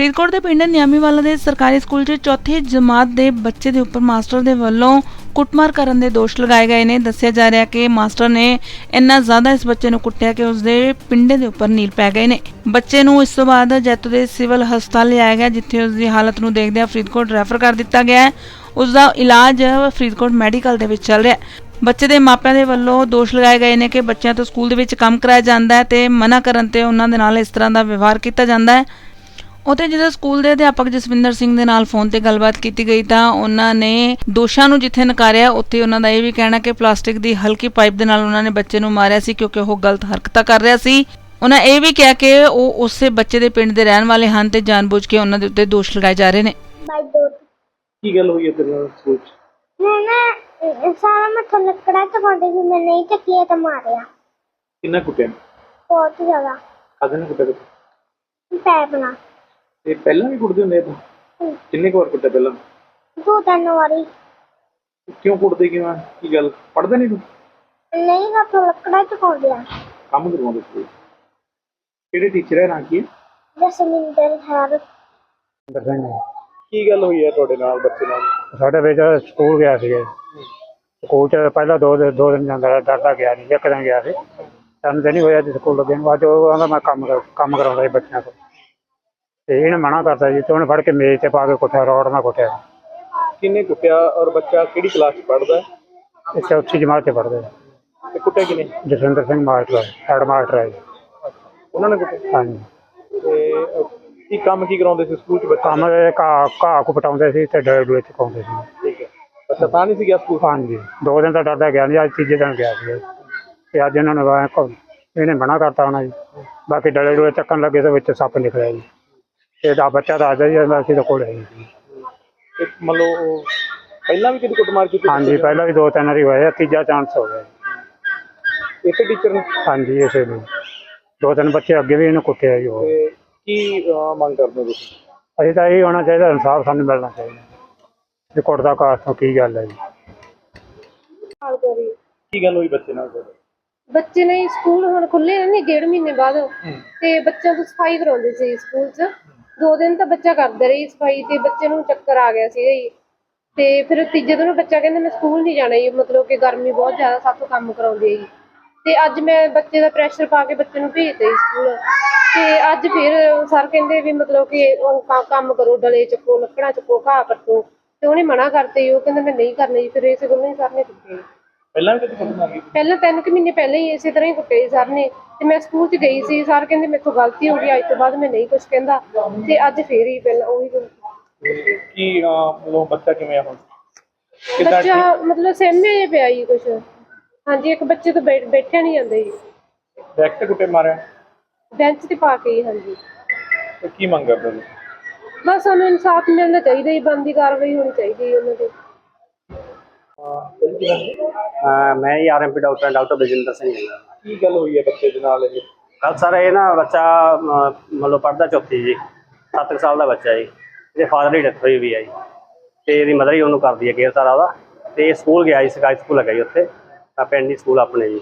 ਫਰੀਦਕੋਟ ਦੇ ਪਿੰਡ ਨਿਆਮੀਵਾਲਾ ਦੇ ਸਰਕਾਰੀ ਸਕੂਲ 'ਚ ਚੌਥੀ ਜਮਾਤ ਦੇ ਬੱਚੇ ਦੇ ਉੱਪਰ ਮਾਸਟਰ ਦੇ ਵੱਲੋਂ ਕੁੱਟਮਾਰ ਕਰਨ ਦੇ ਦੋਸ਼ ਲਗਾਏ ਗਏ ਨੇ। ਦੱਸਿਆ ਜਾ ਰਿਹਾ ਕਿ ਮਾਸਟਰ ਨੇ ਇੰਨਾ ਜ਼ਿਆਦਾ ਇਸ ਬੱਚੇ ਨੂੰ ਕੁੱਟਿਆ ਕਿ ਉਸ ਦੇ ਪਿੰਡੇ ਦੇ ਉੱਪਰ ਨੀਲ ਪੈ ਗਏ ਨੇ। ਬੱਚੇ ਨੂੰ ਇਸ ਤੋਂ ਬਾਅਦ ਜੈਤੋ ਦੇ ਸਿਵਲ ਹਸਪਤਾਲ ਲਿਆਇਆ ਗਿਆ, ਜਿੱਥੇ ਉਸ ਦੀ ਹਾਲਤ ਨੂੰ ਦੇਖਦਿਆਂ ਫਰੀਦਕੋਟ ਰੈਫਰ ਕਰ ਦਿੱਤਾ ਗਿਆ ਹੈ। ਉਸ ਦਾ ਇਲਾਜ ਫਰੀਦਕੋਟ ਮੈਡੀਕਲ ਦੇ ਵਿੱਚ ਚੱਲ ਰਿਹਾ ਹੈ। ਬੱਚੇ ਦੇ ਮਾਪਿਆਂ ਦੇ ਵੱਲੋਂ ਦੋਸ਼ ਲਗਾਏ ਗਏ ਨੇ ਕਿ ਬੱਚਿਆਂ ਤੋਂ ਸਕੂਲ ਦੇ ਵਿੱਚ ਕੰਮ ਕਰਾਇਆ ਜਾਂਦਾ ਹੈ ਤੇ ਮਨਾ ਕਰਨ ਤੇ ਉਹਨਾਂ ਦੇ ਨਾਲ ਇਸ ਤਰ੍ਹਾਂ ਦਾ ਵਿਵਹਾਰ ਕੀਤਾ ਜਾਂਦਾ ਹੈ। ਉਤੇ ਜਦੋਂ ਸਕੂਲ ਦੇ ਅਧਿਆਪਕ ਜਸਵਿੰਦਰ ਸਿੰਘ ਦੇ ਨਾਲ ਫੋਨ ਤੇ ਗੱਲਬਾਤ ਕੀਤੀ ਗਈ ਤਾਂ ਉਹਨਾਂ ਨੇ ਦੋਸ਼ਾਂ ਨੂੰ ਜਿੱਥੇ ਨਕਾਰਿਆ ਉੱਥੇ ਉਹਨਾਂ ਦਾ ਇਹ ਵੀ ਕਹਿਣਾ ਕਿ ਪਲਾਸਟਿਕ ਦੀ ਹਲਕੀ ਪਾਈਪ ਦੇ ਨਾਲ ਉਹਨਾਂ ਨੇ ਬੱਚੇ ਨੂੰ ਮਾਰਿਆ ਸੀ ਕਿਉਂਕਿ ਉਹ ਗਲਤ ਹਰਕਤਾਂ ਕਰ ਰਿਹਾ ਸੀ। ਉਹਨਾਂ ਇਹ ਵੀ ਕਿਹਾ ਕਿ ਉਹ ਉਸੇ ਬੱਚੇ ਦੇ ਪਿੰਡ ਦੇ ਰਹਿਣ ਵਾਲੇ ਹਨ ਤੇ ਜਾਣਬੁੱਝ ਕੇ ਉਹਨਾਂ ਦੇ ਉੱਤੇ ਦੋਸ਼ ਲਗਾਏ ਜਾ ਰਹੇ ਨੇ। ਕੀ ਗੱਲ ਹੋਈ ਹੈ ਤੇਰੇ ਨਾਲ ਸਕੂਲ ਚ? ਮੈਂ ਨਾ ਸਾਰਾ ਮੱਥਾ ਲੱਕੜਾ ਚਕਾਉਂਦੇ ਸੀ ਮੈਂ ਨਹੀਂ ਚੱਕਿਆ ਤਾਂ ਮਾਰਿਆ। ਕਿੰਨਾ ਕੁੱਟਿਆ ਬਹੁਤ ਜ਼ਿਆਦਾ। ਨਾਲ ਕੁੱਟਿਆ ਤੈਨੂੰ? ਪੈਪ ਨਾਲ। ਇਹ ਪਹਿਲਾਂ ਵੀ ਕੁੱਟਦੇ ਹੁੰਦੇ ਆ ਤੂੰ? ਹਮ, ਕਿੰਨੇ ਕੁ ਵਾਰ ਕੁੱਟਿਆ ਪਹਿਲਾਂ? ਦੋ ਤਿੰਨ ਵਾਰੀ। ਕਿਉਂ ਕੁੱਟਦੇ ਕਿਉਂ ਆ? ਕੀ ਗੱਲ? ਪੜਦਾ ਨਹੀਂ ਤੂੰ? ਨਹੀਂ ਹੱਥ ਲੱਕੜਾ ਚਕਾਉਂਦੇ ਆ ਕੰਮ ਕਰਵਾਉਂਦੇ ਸਕੂਲ ਕਿਹੜੇ ਟੀਚਰ ਹੈ ਨਾਂ ਕੀ ਹੈ? ਜਸਮਿੰਦਰ ਹਰ। ਕੀ ਗੱਲ ਹੋਈ ਹੈ ਤੁਹਾਡੇ ਨਾਲ ਬੱਚੇ ਨਾਲ? ਸਾਡੇ ਵਿੱਚ ਸਕੂਲ ਗਿਆ ਸੀ ਸਕੂਲ ਚ ਪਹਿਲਾਂ ਦੋ ਦਿਨ ਦੋ ਦਿਨ ਜਾਂਦਾ ਰਿਹਾ, ਡਰਦਾ ਗਿਆ ਨਹੀਂ ਇੱਕ ਦਿਨ ਗਿਆ ਸੀ। ਸਾਨੂੰ ਤਾਂ ਨਹੀਂ ਹੋਇਆ ਜੀ ਸਕੂਲ 'ਚ ਉਹ ਆਂਦਾ ਮੈਂ ਕੰਮ ਕਰ- ਕੰਮ ਕਰਾਉਂਦਾ ਸੀ ਬੱਚਿਆਂ ਤੋਂ ਤੇ ਇਹਨੇ ਮਨਾ ਕਰਤਾ ਜੀ ਤੇ ਉਹਨੇ ਫੜ ਕੇ ਮੇਜ਼ ਤੇ ਪਾ ਕੇ ਕੁੱਟਿਆ ਰੋਡ ਨਾਲ ਕੁੱਟਿਆ। ਕਿੰਨੇ ਕੁੱਟਿਆ ਔਰ ਬੱਚਾ ਕਿਹੜੀ ਕਲਾਸ ਚ ਪੜਦਾ ਹੈ ਇਹ ਚੌਥੀ ਜਮਾਤ ਚ ਪੜ੍ਹਦੇ। ਤੇ ਕੁੱਟਿਆ ਕਿਨੇ Jaswinder Singh master head master ਹੈ ਜੀ। ਉਹਨਾਂ ਨੇ ਕੁੱਟਿਆ? ਹਾਂਜੀ। ਤੇ ਅਹ, ਕੀ ਕੰਮ ਕੀ ਕਰਾਉਂਦੇ ਸੀ ਸਕੂਲ ਚ ਬੱਚਾ? ਕੰਮ ਦੇ ਘਾਹ ਘਾਹ ਕੋ ਪਟਾਉਂਦੇ ਸੀ ਤੇ ਡੇਢ ਵਿੱਚ ਪਾਉਂਦੇ ਸੀ। ਠੀਕ ਹੈ। ਬੱਚਾ ਤਾਂ ਨਹੀਂ ਸੀ ਗਿਆ ਸਕੂਲ? ਹਾਂਜੀ। ਦੋ ਦਿਨ ਤਾਂ ਡਰਦਾ ਗਿਆ ਨਹੀਂ ਅੱਜ ਤੀਜੇ ਦਿਨ ਗਿਆ ਸੀ। ਤੇ ਅੱਜ ਇਹਨਾਂ ਨੇ ਵਾ- ਇਹਨੇ ਮਨਾ ਕਰਤਾ ਹੋਣਾ ਜੀ। ਬਾਕੀ ਡਲੇ ਡੋਲੇ ਚੱਕਣ ਲੱਗੇ ਤੇ ਵਿੱਚ ਸੱਪ ਨਿਕਲਿਆ ਜੀ। ਤੇ ਦਾ ਬੱਚਾ ਤਾਂ ਆਦਾ ਜੀ ਅਸੀਂ ਤਾਂ ਕੋਲ ਹੈ ਲਓ ਉਹ ਪਹਿਲਾਂ ਵੀ ਕਦੀ ਕੁੱਟਮਾਰ ਕੀਤੀ ਹਾਂਜੀ ਪਹਿਲਾਂ ਵੀ ਦੋ ਤਿੰਨ ਵਾਰੀ ਹੋਇਆ ਤੀਜਾ ਚਾਂਸ ਹੋ ਗਿਆ। ਜੀ। ਇਸੇ ਟੀਚਰ ਨੇ? ਹਾਂਜੀ ਇਸੇ ਨੂੰ। ਦੋ ਤਿੰਨ ਬੱਚੇ ਅੱਗੇ ਵੀ ਇਹਨੂੰ ਕੁੱਟਿਆ ਜੀ ਤੇ ਕੀ ਅਹ, ਮੰਗ ਕਰਦੇ ਹੋ ਤੁਸੀਂ? ਅਸੀਂ ਤਾਂ ਇਹ ਹੋਣਾ ਚਾਹੀਦਾ ਇਨਸਾਫ ਸਾਨੂੰ ਮਿਲਣਾ ਚਾਹੀਦਾ। ਇਹ ਕੁੱਟਦਾ ਕਾਸ ਤੋਂ ਕੀ ਗੱਲ ਹੈ ਜੀ? ਕੀ ਗੱਲ ਹੋਈ ਬੱਚੇ ਨਾਲ ਤੁਹਾਡੇ? ਬੱਚੇ ਨੇ ਸਕੂਲ ਹੁਣ ਖੁੱਲੇ ਨੇ ਨਹੀਂ ਡੇਢ ਮਹੀਨੇ ਬਾਅਦ। ਤੇ ਬੱਚਿਆਂ ਤੋਂ ਸਫ਼ਾਈ ਕਰਾਉਂਦੇ ਸੀ ਸਕੂਲ 'ਚ। ਦੋ ਦਿਨ ਤਾਂ ਬੱਚਾ ਕਰਦਾ ਰਹੀ ਸਫ਼ਾਈ ਤੇ ਬੱਚੇ ਨੂੰ ਚੱਕਰ ਆ ਗਿਆ ਸੀਗਾ ਜੀ। ਤੇ ਫਿਰ ਤੀਜੇ ਦਿਨ ਬੱਚਾ ਕਹਿੰਦਾ ਮੈਂ ਸਕੂਲ ਨਹੀਂ ਜਾਣਾ ਜੀ, ਮਤਲਬ ਕਿ ਗਰਮੀ ਬਹੁਤ ਜ਼ਿਆਦਾ ਸਭ ਤੋਂ ਕੰਮ ਕਰਾਉਂਦੀ ਹੈ ਜੀ। ਤੇ ਅੱਜ ਮੈਂ ਬੱਚੇ ਦਾ ਪ੍ਰੈਸ਼ਰ ਪਾ ਕੇ ਬੱਚੇ ਨੂੰ ਭੇਜਤਾ ਜੀ ਸਕੂਲ। ਤੇ ਅੱਜ ਫਿਰ ਸਰ ਕਹਿੰਦੇ ਵੀ ਮਤਲਬ ਕਿ ਉਹ ਕੰਮ ਕਰੋ, ਡਲੇ ਚੱਕੋ, ਲੱਕੜਾਂ ਚੱਕੋ, ਘਾਹ ਕੱਟੋ। ਤੇ ਉਹਨੇ ਮਨਾ ਕਰਤੇ ਜੀ, ਉਹ ਕਹਿੰਦਾ ਮੈਂ ਨਹੀਂ ਕਰਨਾ ਜੀ, ਫਿਰ ਇਸੇ ਗੱਲੋਂ ਹੀ ਸਰ ਨੇ ਕੁੱਟੇ ਪਹਿਲਾਂ ਵੀ ਕਦੀ ਕੁੱਟਮਾਰ ਕੀਤੀ? ਪਹਿਲਾਂ ਤਿੰਨ ਕੁ ਮਹੀਨੇ ਪਹਿਲਾਂ ਹੀ ਇਸੇ ਤਰ੍ਹਾਂ ਹੀ ਕੁੱਟੇ ਸੀ ਸਰ ਨੇ। ਤੇ ਮੈਂ ਸਕੂਲ 'ਚ ਗਈ ਸੀ। ਸਰ ਕਹਿੰਦੇ ਮੇਰੇ ਤੋਂ ਗਲਤੀ ਹੋ ਗਈ ਅੱਜ ਤੋਂ ਬਾਅਦ ਮੈਂ ਨਹੀਂ ਕੁਝ ਕਹਿੰਦਾ। ਤੇ ਅੱਜ ਫੇਰ ਹੀ ਪਹਿਲਾਂ ਉਹੀ ਗੱਲ। ਕੀ ਅਹ, ਮਤਲਬ ਬੱਚਾ ਕਿਵੇਂ ਆ ਹੁਣ? ਕਿੱਦਾਂ ਬੱਚਾ ਮਤਲਬ ਸਹਿਮੇ ਜਿਹਾ ਪਿਆ ਜੀ ਕੁਛ। ਹਾਂਜੀ ਇੱਕ ਬੱਚੇ ਤੋਂ ਬੈਠ- ਬੈਠਿਆ ਨਹੀਂ ਜਾਂਦਾ ਜੀ। ਤੇ ਕੁੱਟੇ ਮਾਰਿਆ? ਬੈਂਚ ਤੇ ਪਾ ਕੇ ਜੀ ਹਾਂਜੀ। ਤੇ ਕੀ ਮੰਗ ਕਰਦੇ ਹੋ ਤੁਸੀਂ? ਬਸ ਸਾਨੂੰ ਇਨਸਾਫ ਮਿਲਣਾ ਚਾਹੀਦਾ ਜੀ ਬੰਦੀ ਕਾਰਵਾਈ ਹੋਣੀ ਚਾਹੀਦੀ ਹੈ ਉਹਨਾਂ ਦੀ। ਅਹ ਮੈਂ ਹੀ RMP doctor doctor Baljinder Singh ਹਾਂ ਕੀ ਗੱਲ ਹੋਈ ਹੈ ਬੱਚੇ ਦੇ ਨਾਲ ਇਹ? ਕੱਲ ਸਰ ਇਹ ਨਾ ਬੱਚਾ ਅਹ, ਮਤਲਬ ਪੜਦਾ ਚੌਥੀ ਜੀ 7 ਸਾਲ ਦਾ ਬੱਚਾ ਜੀ। ਇਹਦੇ ਫਾਦਰ ਦੀ ਡੈਥ ਹੋਈ ਵੀ ਹੈ ਜੀ। ਤੇ ਇਹਦੀ ਮਦਰ ਹੀ ਉਹਨੂੰ ਕਰਦੀ ਹੈ ਕੇਅਰ ਸਾਰਾ ਉਹਦਾ। ਤੇ ਇਹ ਸਕੂਲ ਗਿਆ ਜੀ ਸਰਕਾਰੀ ਸਕੂਲ ਹੈਗਾ ਜੀ ਉੱਥੇ। ਆ ਪਿੰਡ ਦੀ ਸਕੂਲ ਆਪਣੇ ਜੀ।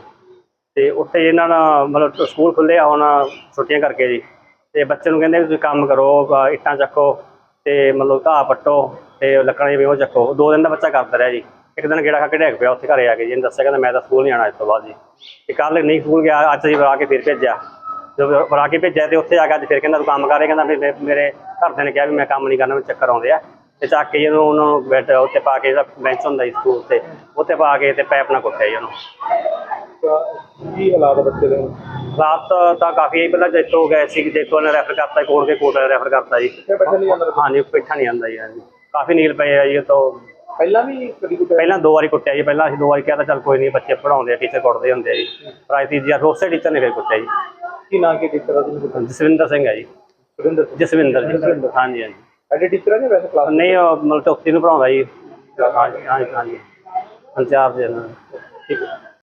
ਤੇ ਉੱਥੇ ਇਹਨਾਂ ਦਾ ਮਤਲਬ ਸਕੂਲ ਖੁੱਲੇ ਆ ਹੁਣ ਛੁੱਟੀਆਂ ਕਰਕੇ ਜੀ। ਤੇ ਬੱਚੇ ਨੂੰ ਕਹਿੰਦੇ ਵੀ ਤੁਸੀਂ ਕੰਮ ਕਰੋ ਇੱਟਾਂ ਚੱਕੋ ਤੇ ਮਤਲਬ ਘਾਹ ਪੱਟੋ ਤੇ ਲੱਕੜਾਂ ਜਿਵੇਂ ਉਹ ਚੱਕੋ। ਦੋ ਦਿਨ ਦਾ ਬੱਚਾ ਕਰਦਾ ਰਿਹਾ ਜੀ। ਇੱਕ ਦਿਨ ਗੇੜਾ ਖਾ ਕੇ ਡੇਗ ਪਿਆ ਉੱਥੇ ਘਰੇ ਆ ਕੇ ਜੀ ਇਹਨੂੰ ਦੱਸਿਆ ਕਹਿੰਦਾ ਮੈਂ ਤਾਂ ਸਕੂਲ ਨਹੀਂ ਆਣਾ ਇਸ ਤੋਂ ਬਾਅਦ ਜੀ। ਤੇ ਕੱਲ ਨਹੀਂ ਸਕੂਲ ਗਿਆ ਅੱਜ ਜੀ ਬੁਲਾ ਕੇ ਫਿਰ ਭੇਜਿਆ। ਜਦੋਂ ਬੁਲਾ ਕੇ ਭੇਜਿਆ ਤੇ ਉੱਥੇ ਆ ਕੇ ਅੱਜ ਫਿਰ ਕਹਿੰਦਾ ਤੂੰ ਕੰਮ ਕਰ ਰਿਹਾ ਕਹਿੰਦਾ ਵੀ ਮੇ- ਮੇਰੇ ਘਰਦਿਆਂ ਨੇ ਕਿਹਾ ਵੀ ਮੈਂ ਕੰਮ ਨਹੀਂ ਕਰਨਾ ਮੈਨੂੰ ਚੱਕਰ ਆਉਂਦੇ ਆ। ਤੇ ਚੱਕ ਕੇ ਜਦੋਂ ਉਹਨਾਂ ਨੂੰ ਬੈਠ ਉੱਤੇ ਪਾ ਕੇ ਜਿਹੜਾ ਬੈਂਚ ਹੁੰਦਾ ਜੀ ਸਕੂਲ ਤੇ ਉੱਤੇ ਪਾ ਕੇ ਤੇ ਪੈਪ ਨਾਲ ਕੁੱਟਿਆ ਜੀ ਉਹਨੂੰ। ਕੀ ਹਾਲਾਤ ਹੈ ਬੱਚੇ ਦੇ? ਤਾਂ ਕਾਫੀ ਆਈ ਪਹਿਲਾਂ ਜੈਤੋ ਗਏ ਸੀ ਜੈਤੋ ਨੇ ਰੈਫਰ ਕਰਤਾ ਕੋਟ ਕੇ ਕੋਟ ਰੈਫਰ ਕਰਤਾ ਜੀ। ਹਾਂਜੀ ਪਿੱਠਾ ਨਹੀਂ ਆਉਂਦਾ ਜੀ ਕਾਫੀ ਨੀਲ ਪਏ ਆ ਜੀ ਤੋਂ ਪਹਿਲਾਂ ਵੀ ਕਦੀ ਕੁੱਟਿਆ? ਪਹਿਲਾਂ ਦੋ ਵਾਰੀ ਕੁੱਟਿਆ ਜੀ ਪਹਿਲਾਂ ਅਸੀਂ ਦੋ ਵਾਰੀ ਕਿਹਾ ਤਾਂ ਚੱਲ ਕੋਈ ਨਹੀਂ ਬੱਚੇ ਪੜਾਉਂਦੇ ਆ ਟੀਚਰ ਕੁੱਟਦੇ ਹੁੰਦੇ ਆ ਜੀ। ਪਰ ਅੱਜ ਤੀਜੀ ਵਾਰ ਉਸੇ ਟੀਚਰ ਨੇ ਫਿਰ ਕੁੱਟਿਆ ਜੀ। ਕੀ ਨਾਂ ਕੀ ਟੀਚਰ ਆ ਜਿਹਨੂੰ ਕੁੱਟਿਆ ਜਸਵਿੰਦਰ ਸਿੰਘ ਹੈ ਜੀ। ਸੁਰਿੰਦਰ ਸਿੰਘ। ਜਸਵਿੰਦਰ ਜੀ। ਹਾਂਜੀ ਹਾਂਜੀ। ਐਡੇ ਟੀਚਰ ਜਾਂ ਵੈਸੇ ਕਲਾਸ ਨਹੀਂ ਉਹ ਮਤਲਬ ਚੌਥੀ ਨੂੰ ਪੜਾਉਂਦਾ ਜੀ। ਹਾਂਜੀ ਹਾਂਜੀ ਹਾਂਜੀ। ਇੰਚਾਰਜ ਹੈ ਦਾ। ਠੀਕ ਹੈ।